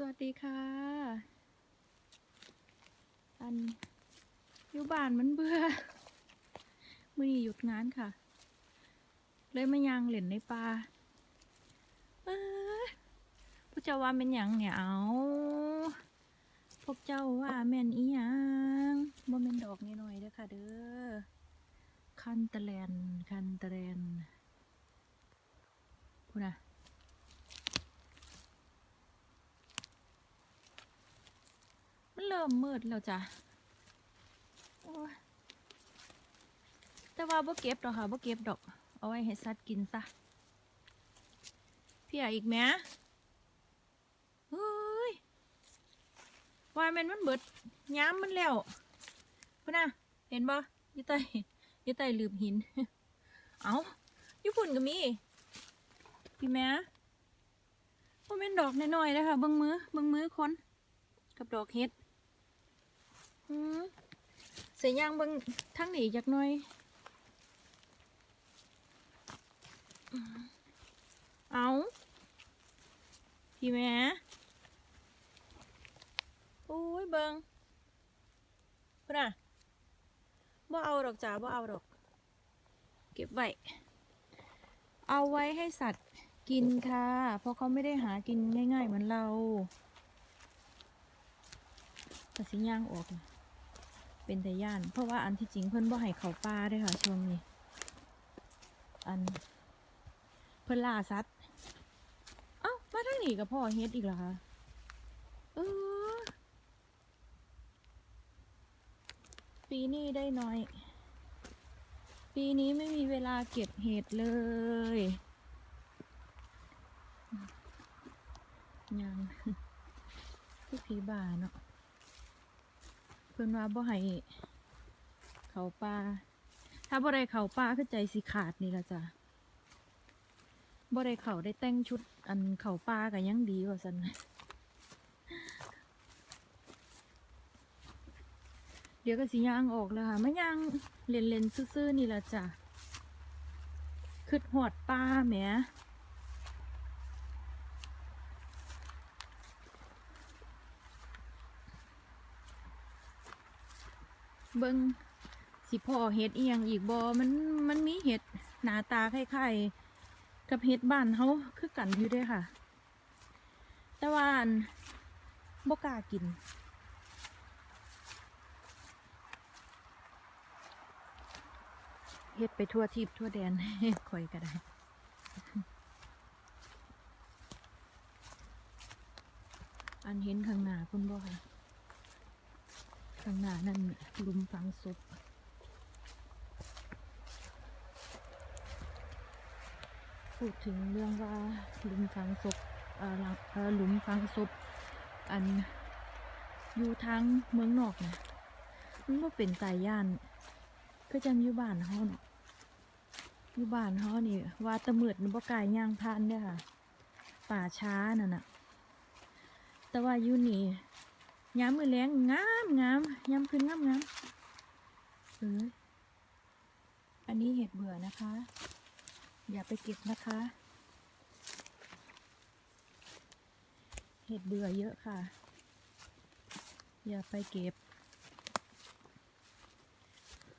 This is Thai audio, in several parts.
สวัสดีค่ะ อันอยู่บ้านมันเบื่อมื่อนี้หยุดงานค่ะ เลยมายางเล่นในป่าเอ้ยพวกเจ้าว่าเป็นหยังเนี่ยเอาพวกเจ้าว่าแม่นอีหยังบ่แม่นดอกน้อยๆเด้อค่ะเด้อ คันตะแลนคันตะแลนพูดนะ มันเริ่มมืดแล้วจ้ะแต่ว่าบ่เก็บดอกค่ะบ่เก็บดอก เอาไว้ให้สัตว์กินซะเพี่ยอีกแหมเฮ้ยวายแมนมันเบิดย้ำมันแล้วพุ่นน่ะ เห็นบ่ยู่ใต้อยู่ใต้หลืบหิน เอาอยู่พุ่นก็มีพี่แม่ว่าเป็นดอกน้อยๆนะคะเบิ่งมือเบิ่งมือคนกับดอกเฮ็ด เสียยางเบิ่งทั้งหนีจักหน่อยเอาพี่แม่โอ้ยเบิงพุ่นน่ะบ่เอาดอกจ๋าบ่เอาดอก เก็บไว้ เอาไว้ให้สัตว์กินค่ะ เพราะเขาไม่ได้หากินง่ายๆเหมือนเราแต่สิย่างออกนะ เป็นแต่ย่าน เพราะว่าอันที่จริงเพิ่นบ่ให้เขาป่าด้วยค่ะ ช่วงนี้ อัน เพิ่นล่าสัตว์ เอ้ามาทางนี้กับพ่อเฮ็ดอีกเหรอคะเออปีนี้ได้น้อย ปีนี้ไม่มีเวลาเก็บเห็ดเลยยังคือผีบาเนาะ พิ่นว่าบ่ให้เขาป่าถ้าบ่ได้เขาป่าคือใจสิขาดนี่ละจ้ะบ่ได้เขาได้แต่งชุดอันเขาป่าก็ยังดีกว่าซั่นเดี๋ยวก็สิย่างออกแล้วค่ะไมาย่างเล่นๆซื่อๆนี่ละจ้ะคือหอดป่าแหม เบิงสิพ่อเห็ดเอียงอีกบอมันมันมีเห็ดหนาตาคล้ายๆกับเห็ดบ้านเขาคือกันอยู่ด้วยค่ะ แต่ว่าอันบกล้ากินเฮ็ดไปทั่วทิพย์ทั่วแดนคอยก็ได้อันเห็นข้างหน้าคุณบ่ค่ะ ข้างหน้านั่นลุมฝังศพพูดถึงเรื่องว่าลุมฝังศพหลังหลุมฝังศพอันอยู่ทางเมืองนอกนะมันก็เป็นตายย่านก็จังอยู่บ้านเฮาเนาะอยู่บ้านเฮานี่ว่าตะเมืดนี่บ่กล้ายย่างผ่านเด้อค่ะ ป่าช้านั่นน่ะ แต่ว่าอยู่นี่ยามมือแรงงามงาม ยามขึ้นงามงามเอออันนี้เห็ดเบื่อนะคะ อย่าไปเก็บนะคะ เห็ดเบื่อเยอะค่ะ อย่าไปเก็บ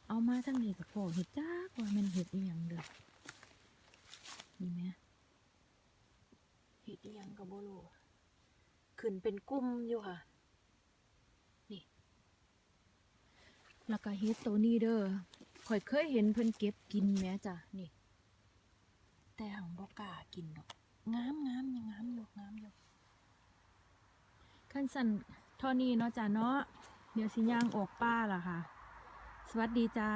เอามาทั้งนี้กับพ่อเห็ดจ้ากว่ามันเห็ดอีหยังเด้อนี่ไหมเห็ดอีหยังกับโบโลขึ้นเป็นกุ้มอยู่ค่ะ แล้วก็เฮ็ดตัวนี้เด้อข่อยเคยเห็นเพิ่นเก็บกินแหม้จ้ะนี่ แต่หังบ่กล้ากินดอกงามงามยังงามอยู่งามอยู่ขั้นสั่นท่อนี้เนาะจ้ะเนาะเดี๋ยวสิย่างออกป้าล่ะค่ะ สวัสดีจ้า